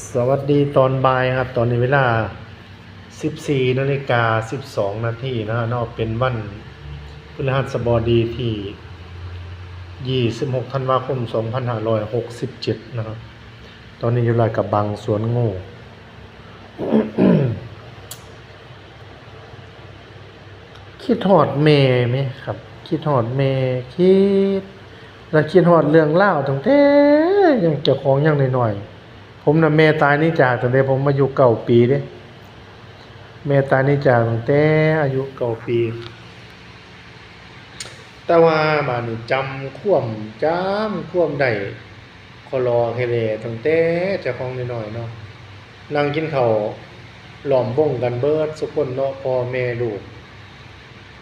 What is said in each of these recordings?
สวัสดีตอนบ่ายครับ ตอนนี้เวลา 14นาฬิกา 12 นาทีนะฮะนอกเป็นวันพฤหัสบดีที่ 26 ธันวาคม 2567 นะครับ ตอนนี้อยู่ไรกับบางสวนโง่คิดหอดเมย์ไหมครับ คิดหอดเมย์คิด แล้วคิดหอดเรื่องเล่าตั้งแต่ยังเจ้าของยังหน้อยๆ ผมน่ะแม่ตายนี่จากตั้งแต่ผมอาอยุเก้าปีเด้แม่ตายนี่จากตั้งแต่อายุเก้าปี แต่ว่าบานี้จำควมจำควมได้คอรอแค่เลตั้งแต่จ้าของน้อยๆเนาะนั่งกินเข้าหลอมวงกันเบิดสุกคนเนาะพ่อแม่ลูก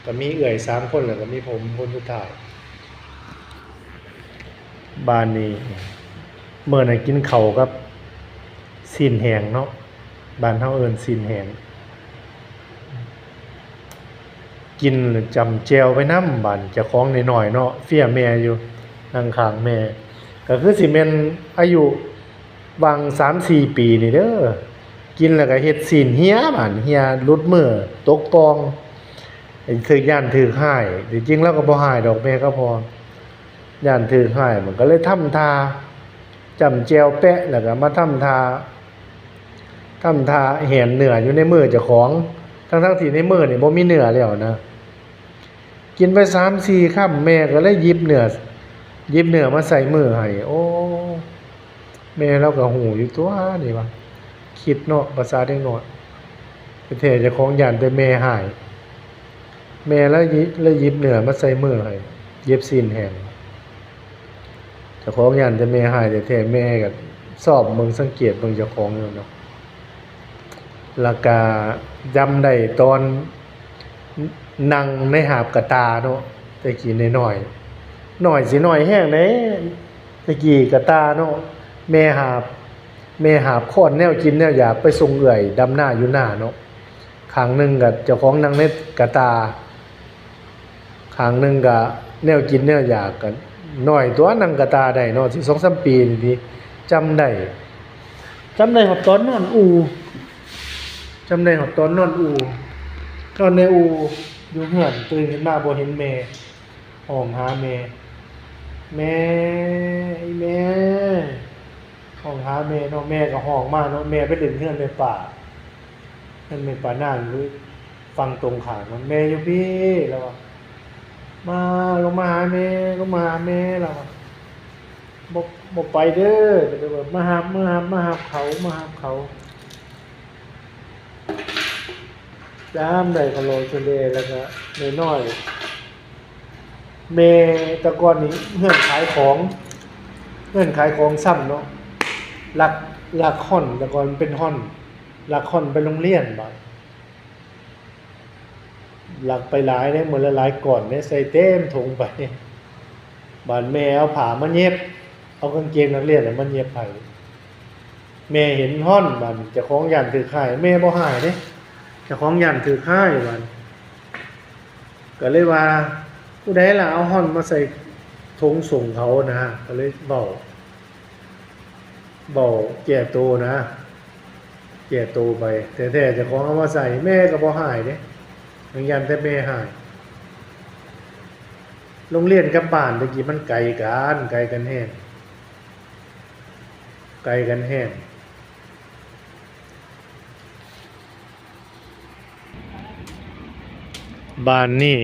ก็มีเอื้อยสามคนแล้วก็มีผมคนสุดท้ายบ้านนี้เมื่อไหร่กินเข่าวกับ ซีนแหงเนาะบ้านเฮาเอิ้นซีนแหงกินแล้วจำแจวไปน้ำบานเจ้าของน้อยๆเนาะเฟียแม่อยู่นั่งข้างแม่ก็คือสิแม่นอายุวาง3-4ปีนี่เด้อกินแล้วก็เฮ็ดซีนเหียบานเหียหลุดเมื่อตกปองถือย่านถือหายจริงๆแล้วก็บ่หายดอกแม่ก็พอย่านถือให้มันก็เลยทำทาจำเจียวแปะแล้วก็มาทำทา ทำทาเห็นเหนืออยู่ในมือเจ้าของ ทั้งทั้งที่ในมือนี่บ่มีเนื้อแล้วนะ กินไปสามสี่ค่ำแม่ก็เลยยิบเนื้อยิบเนื้อมาใส่มือให้โอ้แม่เราก็หูอยู่ตัวนี่วะคิดเนาะภาษาเด็กน้อยประเทศเจ้าของยานแต่แม่หาย แม่แล้วยิบแล้วยิบเนื้อมาใส่มือให้เย็บซีนแห้งจ้าของยันแต่แม่หายแต่แท้แม่ก็สอบเบิ่งสังเกตเบิ่งจ้าของอยู่เนาะ แล้วก็จำได้ตอนนั่งในหาบกระตาเนาะตะกี้น้อยๆน้อยสิหน้อยแห้งเด้ตะกี้กระตาเนาะแม่หาบแม่หาบค้อนแนวกินแนวอยากไปส่งเอื่อยดำหน้าอยู่หน้าเนาะขางหนึงก็เจ้าของนั่งในกระตาขางหนึงก็แนวกินแนวอยากกันหน้อยตัวนังกระตาได้เนาะสิ2-3ปีนี่จำได้จำได้ฮอดตอนนอนอู จำได้ฮอดตอนนอนอูนอนในอูอยู่เฮือนตื่นขึ้นมาบ่เห็นแม่ห้องหาแม่ แม่ไอแม่ห้องหาแม่เนาะแม่ก็ห้องมาเนาะแม่ไปเล่นเฮือนในป่าเฮือนในป่านางหรือฟังตรงขามมันแม่อยู่พี่แล้วมาลงมาหาแม่ลงมาหาแม่เราบอกบอกไปเด้อเดี๋ยวแบบมาหามาหามาหาเขามาหาเขา จามได้คโลเชเลแล้วก็น้อย เมตะกอนนี้เงื่อนขายของเงื่อนขายของซ้ำเนาะหลักหลักห่อนตะกอนเป็นห่อนหลักห่อนไปโรงเรียนบ่หลักไปหลายเนี่ยเหมือนละหลายก่อนเนี่ยใส่เต็มถุงไปบานแม่เอาผ้ามาเย็บ เอากางเกงนักเรียนน่ะมันเย็บไผแม่เห็นห่อนบันจะคล้องยันถือค่ายแม่บ่หายเด้เจะคล้าของยันถือค่ายบันก็เลยว่า ผู้ใดล่ะเอาห่อนมาใส่ถุงส่งเขานะก็เลยเบาเบาแก่โตนะแก่โตไปแต่แท้ๆเจะคล้าของเอามาใส่แม่ก็บ่หายเด้ยังยันแต่แม่หายโรงเรียนกับบ้านตะกี้มันไกลกันไกลกันแห้งไกลกันแห้ง บ้านนี่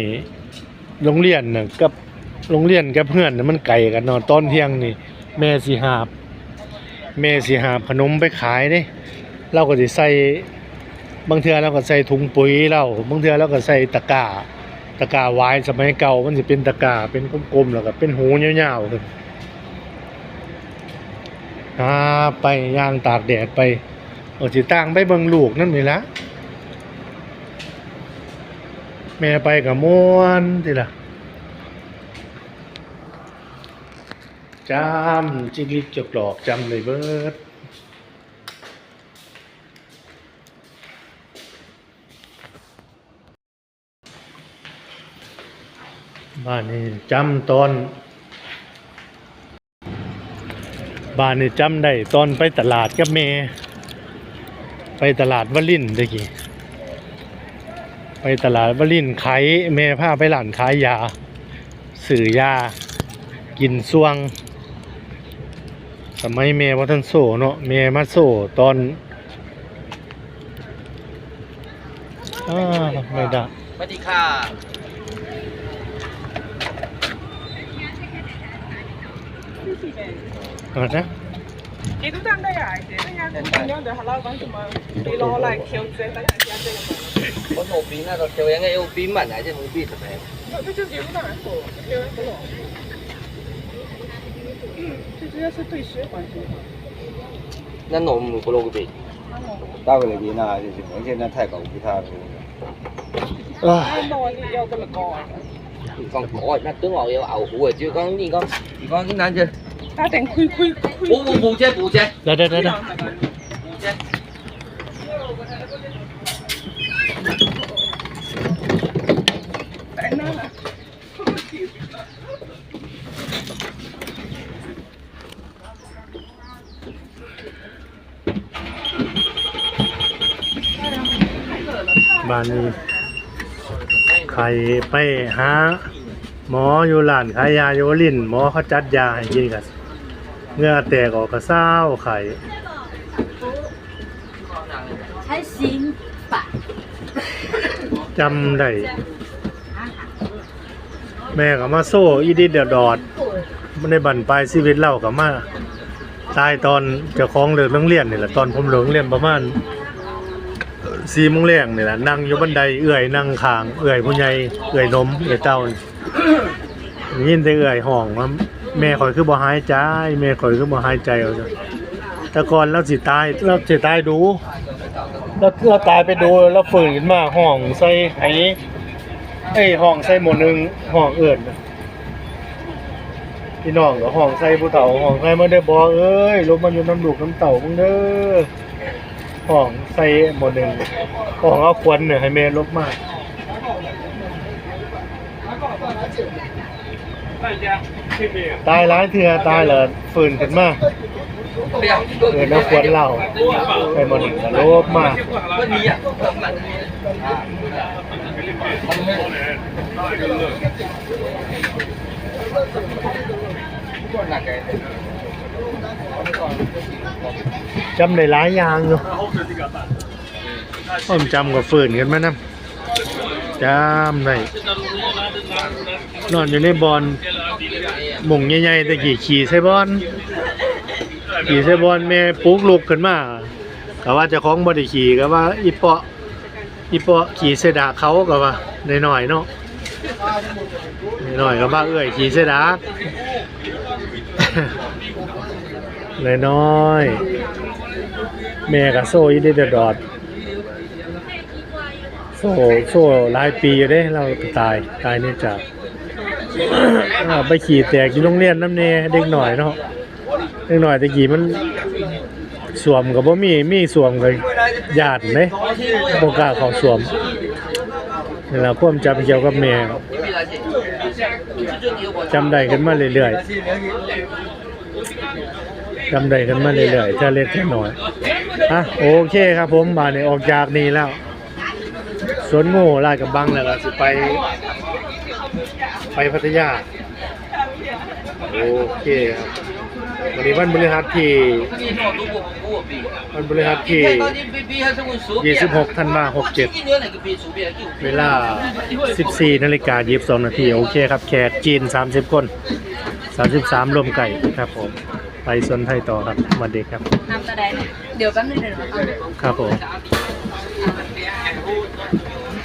โรงเรียนน่ะกับโรงเรียนกับเพื่อนน่ะมันไกลกันเนาะตอนเที่ยงนี่ แม่สิหาบ แม่สิหาบขนมไปขายเด้เราก็สิใส่บางเทื่อเราก็ใส่ถุงปุ๋ยเราบางเทื่อเราก็ใส่ตะกร้าตะกร้าไว้สมัยเก่ามันสิเป็นตะกร้าเป็นกลมๆแล้วก็เป็นหูยาวๆขึ้นอ่าไปย่างตากแดดไปเอาสิตั้งไปเบิ่งลูกนั่นนี่ละ แม่ไปกับมวนติล่ะจำจิลิกจกหลอกจำเลยเบิดบ้านนี้จำตอน บ้านนี่จำได้ตอนไปตลาดกับแม่ไปตลาดวลินทร์ตะกี้ ไปตลาดวลินทร์ขายแม่พาไปร้านขายยา สื่อยา กินซ่วง สมัยแม่ว่าท่านโซ่เนาะแม่มาโซ่ตอนอาไม่ได้สวัสดีค่ะอะไรนะ 기도단데 알지? 그냥 그냥도 하려고 한 정말 빌어라 키우지 그냥 키우지. có nổ bí nào đó kiểu như yêu bí mật này chứ không biết thật đấy. Nó chứ gì cũng là cổ, yêu cổ. Ừ, chứ chủ yếu là đối xuyên quan hệ. Nó nổ một cổ lô cái Tao cái này là thì mình hiện nay thay cầu cái thà rồi. À. Nó thì yêu cái là cổ. Còn cổ nó tướng ngồi yêu ẩu của chứ con gì con, con cái nào chưa? 他等亏亏亏。 bù bù bù chứ bù chứ ได้ได้ได้ได้ bù chứ 哎，那了。 บ้านนี้ใครไปหาหมออยู่ร้านขายยาโยลินหมอเขาจัดยาให้กินกัน เงื่อแตกออกกระเซ้าไข่ใช้สิงปะจำได้แม่กับมาโซ่อีดิดเดดอดมันได้บันปลายชีวิตเล่ากับมาตายตอนจะคล้องเหลืองเรียนนี่แหละตอนผมเหลืองเรียนประมาณสี่โมงแรงนี่แหละนั่งอยู่บันไดเอื่อยนั่งคางเอื่อยผู้ใหญ่เอื่อยนมเอื่อยเต้ายินแต่เอื่อยห้องมัน แม่ข่อยคือบ่หายใจ แม่ข่อยคือบ่หายใจเอาจ้ะแต่ก่อนเราสิตายเราสิตายดูเราเราตายไปดูแล้วฝืนขึ้นมาห้องใส่ไห้ไอ้ห้องใส่หมดหนึงห้องเอื่นพี่น้องก็ห้องใส่ผู้เฒ่าห้องใส่มาได้อบ่เอ้ยลบมาอยู่น้ำลูกน้ำเต่ามึงเด้อห้องใส่หมดหนึงห้องเอาควันเนี่ยให้แม่ลบมา ตายร้ายเถื่อตายเลยฝืนกันมาเกิดน้ำขวดเหล้าไปมันโลบมากจำได้หลายอย่างอยู่ผมจำกับฝืนกันมานะจำได้นอนอยู่ในบอล หม่งใหญ่ๆตะกี้ขี่ใส่บอลขี่ใส่บอลแม่ปลุกลุกขึ้นมาก็ว่าจะคล้องบอดี้ขี่ก็ว่าอีเปาะอีเปาะขี่เสดาเขาก็ว่าหน่อยๆเนาะหน่อยก็ว่าเอ้ยขี่เสดาเลยน้อยแม่กับโซ่ยี่ได้ดอดดอดโซ่โซ่หลายปีอยู่เด้เราตายตายเนี่ยจาก อ้าไปขี่แตกอยู่โรงเรียนน้ำเนเด็กหน่อยเนาะเด็กหน่อยตะกี้มันสวมกับบ่มีมีสวมกับญาติเด้บ่กาเข้าสวมนี่ล่ะความจำเกี่ยวกับแม่จำได้ขึ้นมาเรื่อยๆจำได้กันมาเรื่อยๆถ้าเล็กแค่น้อยอะโอเคครับผมมาเนี่ยออกจากนี่แล้วสวนงูลาดกับบังแล้วสิไป ไปพัทยา โอเคครับวันนี้วันบริหัสที่วันบริหัสที่ 26ธันวาคม67 เวลา 14นาฬิกา22นาทีโอเคครับแขกจีน 30 คน 33รวมไก่ครับผม ไปสวนไทยต่อครับสวัสดีครับนำตะไดเนี่ยเดี๋ยวแป๊บนึงเดี๋ยวหนูเอาครับผม